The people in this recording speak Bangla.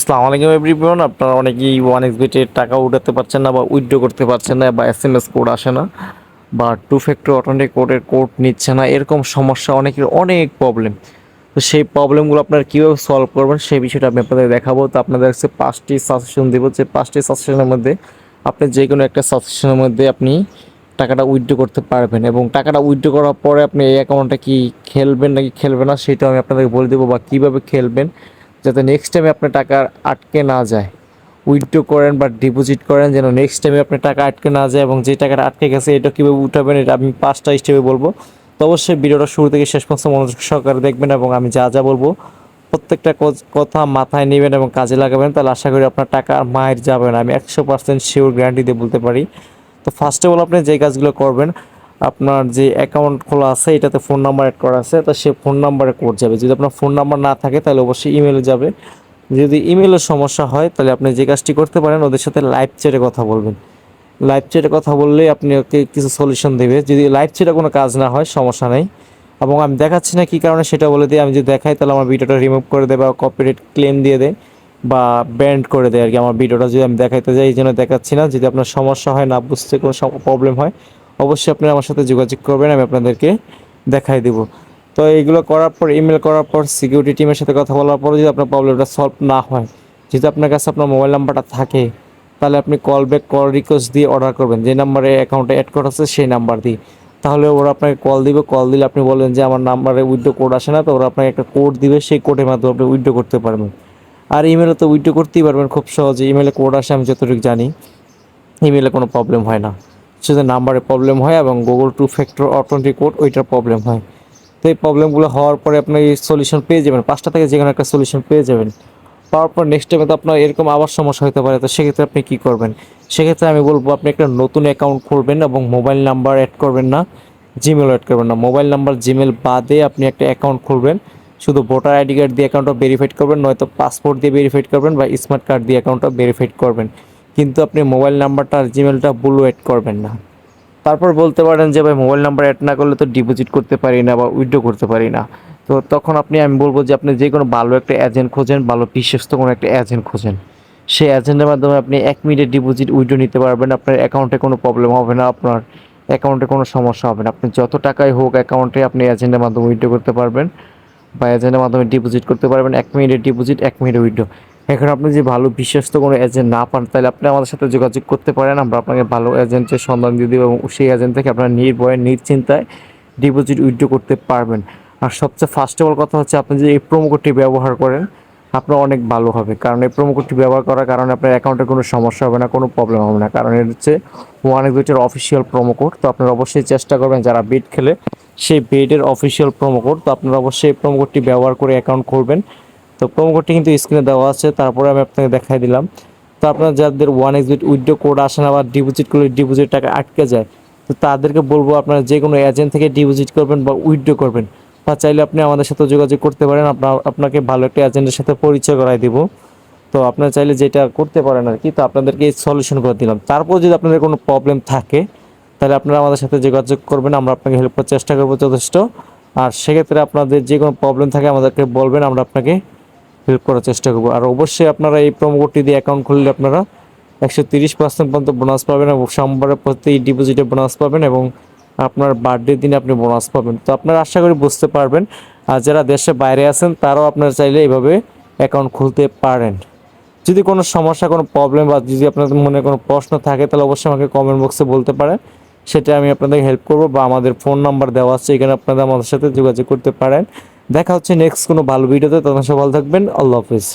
আসসালামু আলাইকুম এভরিওয়ান। আপনারা অনেকেই ওয়ান এক্সবিটের টাকা উঠাতে পারছেন না বা উইথড্র করতে পারছেন না বা এস এম এস কোড আসে না বা টু ফ্যাক্টর অটোমেটিক কোডের কোড নিচ্ছে না। এরকম সমস্যা অনেকের অনেক প্রবলেম তো সেই প্রবলেমগুলো আপনারা কীভাবে সলভ করবেন সেই বিষয়টা আমি আপনাদের দেখাবো। তো আপনাদের কাছে পাঁচটি সাজেশন দেবো। যে পাঁচটি সাজেশনের মধ্যে আপনি যে কোনো একটা সাজেশনের মধ্যে আপনি টাকাটা উইথড্র করতে পারবেন এবং টাকাটা উইথড্র করার পরে আপনি এই অ্যাকাউন্টটা কি খেলবেন নাকি খেলবেন না সেটা আমি আপনাদেরকে বলে দেবো বা কীভাবে খেলবেন যাতে নেক্সট টাইমে আপনার টাকা আটকে না যায়। উইথড্র করেন বা ডিপোজিট করেন যেন নেক্সট টাইমে আপনার টাকা আটকে না যায় এবং যে টাকাটা আটকে গেছে, এটা কীভাবে উঠাবেন, এটা আমি পাঁচটা স্টেপে বলব। তো অবশ্যই ভিডিওটা শুরু থেকে শেষ পর্যন্ত মনোযোগ সহকারে দেখবেন এবং আমি যা যা বলব, প্রত্যেকটা কথা মাথায় নেবেন এবং কাজে লাগাবেন। তাহলে আশা করি আপনার টাকা আর মায়ের যাবে না। আমি একশো পার্সেন্ট শিওর গ্যারান্টি দিয়ে বলতে পারি। তো ফার্স্ট অফ অল আপনি যে কাজগুলো করবেন আপনার যে অ্যাকাউন্ট খোলা আছে, এটাতে ফোন নাম্বার অ্যাড করা আছে, তা সে ফোন নাম্বারে কোড যাবে। যদি আপনার ফোন নাম্বার না থাকে, তাহলে অবশ্যই ইমেলে যাবে। যদি ইমেলের সমস্যা হয়, তাহলে আপনি যে কাজটি করতে পারেন, ওদের সাথে লাইভ চ্যাটে কথা বলবেন। লাইভ চ্যাটে কথা বললে আপনি ওকে কিছু সলিউশন দেবে। যদি লাইভ চ্যাটে কোনো কাজ না হয়, সমস্যা নেই। এবং আমি দেখাচ্ছি না কী কারণে সেটা বলে দিই। আমি যদি দেখাই, তাহলে আমার ভিডিওটা রিমুভ করে দেয় বা কপিরাইট ক্লেম দিয়ে দেয় বা ব্যান্ড করে দেয় আর কি। আমার ভিডিওটা যদি আমি দেখাইতে যাই, এই জন্য দেখাচ্ছি না। যদি আপনার সমস্যা হয়, না বুঝতে কোনো প্রবলেম হয় অবশ্যই আপনি আমার সাথে যোগাযোগ করবেন, আমি আপনাদেরকে দেখাই দেব। তো এইগুলো করার পর ইমেল করার পর সিকিউরিটি টিমের সাথে কথা বলার পর যদি আপনার প্রবলেমটা সলভ না হয় যদি আপনার কাছে আপনার মোবাইল নাম্বারটা থাকে, তাহলে আপনি কল ব্যাক কল রিকোয়েস্ট দিয়ে অর্ডার করবেন। যে নাম্বারে অ্যাকাউন্টে অ্যাড করা আছে, সেই নাম্বার দিয়ে। তাহলে ওরা আপনাকে কল দিবে কল দিলে আপনি বলবেন যে আমার নাম্বারে উইথড্র কোড আসে না, তো ওরা আপনাকে একটা কোড দিবে, সেই কোডের মাধ্যমে আপনি উইথড্র করতে পারবেন। আর ইমেলে তো উইথড্র করতেই পারবেন, খুব সহজে। ইমেলে কোড আসে, আমি যতটুকু জানি ইমেলে কোনো প্রবলেম হয় না। শুধু নাম্বারে প্রবলেম হয় এবং Google two factor automatic code ওইটার প্রবলেম হয়। তো এই প্রবলেমগুলো হওয়ার পরে আপনি সলিউশন পেয়ে যাবেন। পাঁচটা থেকে যে কোনো একটা সলিউশন পেয়ে যাবেন। পাওয়ার পর নেক্সট টাইমে তো আপনার এরকম আবার সমস্যা হতে পারে। তো সেক্ষেত্রে আপনি কী করবেন? সেক্ষেত্রে আমি বলব, আপনি একটা নতুন অ্যাকাউন্ট খুলবেন এবং মোবাইল নাম্বার অ্যাড করবেন না জিমেল অ্যাড করবেন না। মোবাইল নাম্বার জিমেল বাদে আপনি একটা অ্যাকাউন্ট খুলবেন। শুধু ভোটার আইডি কার্ড দিয়ে অ্যাকাউন্টটা ভেরিফাইড করবেন, নয়তো পাসপোর্ট দিয়ে ভেরিফাইড করবেন বা স্মার্ট কার্ড দিয়ে অ্যাকাউন্টটা ভেরিফাইড করবেন। কিন্তু আপনি মোবাইল নাম্বারটা আর জিমেলটা ব্লু অ্যাড করবেন না। তারপর বলতে পারেন যে, ভাই, মোবাইল নাম্বার অ্যাড না করলে তো ডিপোজিট করতে পারি না বা উইথড্র করতে পারি না। তো তখন আপনি, আমি বলব যে, আপনি যে কোনো ভালো একটা এজেন্ট খোঁজেন, ভালো বিশ্বস্ত কোনো একটা এজেন্ট খোঁজেন। সেই এজেন্টের মাধ্যমে আপনি এক মিনিটে ডিপোজিট উইথড্র নিতে পারবেন। আপনার অ্যাকাউন্টে কোনো প্রবলেম হবে না, আপনার অ্যাকাউন্টে কোনো সমস্যা হবে না। আপনি যত টাকাই হোক অ্যাকাউন্টে আপনি এজেন্টের মাধ্যমে উইথড্র করতে পারবেন বা এজেন্টের মাধ্যমে ডিপোজিট করতে পারবেন। এক মিনিটের ডিপোজিট এক মিনিটে উইথড্র এখন আপনি যে ভালো বিশ্বস্ত কোনো এজেন্ট না পান, তাহলে আপনি আমাদের সাথে যোগাযোগ করতে পারেন। আমরা আপনাকে ভালো এজেন্টের সন্ধান দিয়ে দেবো এবং সেই এজেন্ট থেকে আপনার নির্ভয়ে, নিশ্চিন্তায় ডিপোজিট উইথড্র করতে পারবেন। আর সবচেয়ে ফার্স্ট অফ অল কথা হচ্ছে, আপনি যদি এই প্রোমো কোডটি ব্যবহার করেন, আপনার অনেক ভালো হবে। কারণ এই প্রোমো কোডটি ব্যবহার করার কারণে আপনার অ্যাকাউন্টে কোনো সমস্যা হবে না, কোনো প্রবলেম হবে না। কারণ এটা হচ্ছে ওয়ান এক্সিটের অফিসিয়াল প্রোমো কোড তো আপনারা অবশ্যই চেষ্টা করবেন, যারা বেড খেলে, সেই বেডের অফিসিয়াল প্রোমো কোড তো আপনারা অবশ্যই এই প্রোমো কোডটি ব্যবহার করে অ্যাকাউন্ট খুলবেন। তো প্রোমো কোডটি কিন্তু স্ক্রিনে দেওয়া আছে, তারপরে আমি আপনাকে দেখাই দিলাম। তো আপনার যাদের ওয়ান এক্সিট উইথড্র কোড আসে না বা ডিপোজিট করলে ডিপোজিট টাকা আটকে যায়, তো তাদেরকে বলব আপনারা যে কোনো এজেন্ট থেকে ডিপোজিট করবেন বা উইড্রো করবেন, বা চাইলে আপনি আমাদের সাথে যোগাযোগ করতে পারেন আপনার আপনাকে ভালো একটা এজেন্টের সাথে পরিচয় করাই দিব। তো আপনারা চাইলে যেটা করতে পারেন আর কি, তো আপনাদেরকে এই সলিউশন করে দিলাম। তারপর যদি আপনাদের কোনো প্রবলেম থাকে, তাহলে আপনারা আমাদের সাথে যোগাযোগ করবেন, আমরা আপনাকে হেল্প করার চেষ্টা করব যথেষ্ট। আর সেক্ষেত্রে আপনাদের যে কোনো প্রবলেম থাকে আমাদেরকে বলবেন, আমরা আপনাকে হেল্প করার চেষ্টা করব। আর অবশ্যই আপনারা এই প্রোমো কোডটি দিয়ে অ্যাকাউন্ট খুললে আপনারা একশো তিরিশ পার্সেন্ট পর্যন্ত বোনাস পাবেন এবং সোমবারের প্রতি ডিপোজিটে বোনাস পাবেন এবং আপনার বার্থডে দিনে আপনি বোনাস পাবেন। তো আপনারা আশা করি বুঝতে পারবেন। আর যারা দেশে বাইরে আছেন, তারাও আপনারা চাইলে এইভাবে অ্যাকাউন্ট খুলতে পারেন। যদি কোনো সমস্যা, কোনো প্রবলেম বা যদি আপনাদের মনে কোনো প্রশ্ন থাকে, তাহলে অবশ্যই আমাকে কমেন্ট বক্সে বলতে পারেন। সেটা আমি আপনাদের হেল্প করব বা আমাদের ফোন নাম্বার দেওয়া আছে, এখানে আপনারা আমাদের সাথে যোগাযোগ করতে পারেন। দেখা হচ্ছে নেক্সট কোনো ভালো ভিডিওতে তখন সব ভালো থাকবেন। আল্লাহ হাফিজ।